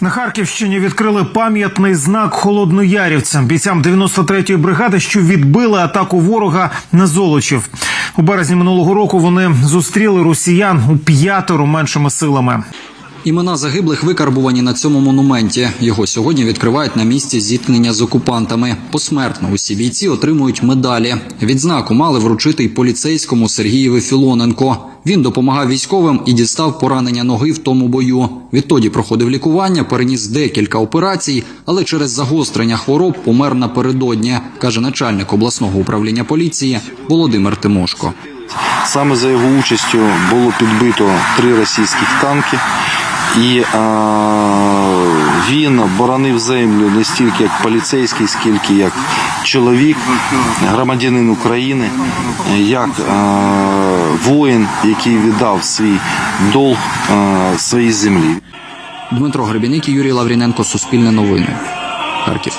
На Харківщині відкрили пам'ятний знак холодноярівцям, бійцям 93-ї бригади, що відбили атаку ворога на Золочів. У березні минулого року вони зустріли росіян у п'ятеро меншими силами. Імена загиблих викарбувані на цьому монументі. Його сьогодні відкривають на місці зіткнення з окупантами. Посмертно усі бійці отримують медалі. Відзнаку мали вручити й поліцейському Сергієві Філоненко. Він допомагав військовим і дістав поранення ноги в тому бою. Відтоді проходив лікування, переніс декілька операцій, але через загострення хвороб помер напередодні, каже начальник обласного управління поліції Володимир Тимошко. Саме за його участю було підбито три російських танки, і е, він боронив землю не стільки як поліцейський, скільки як чоловік, громадянин України, як е, воїн, який віддав свій долг е, своїй землі. Дмитро Гребіник і Юрій Лавріненко. Суспільне новини. Харків.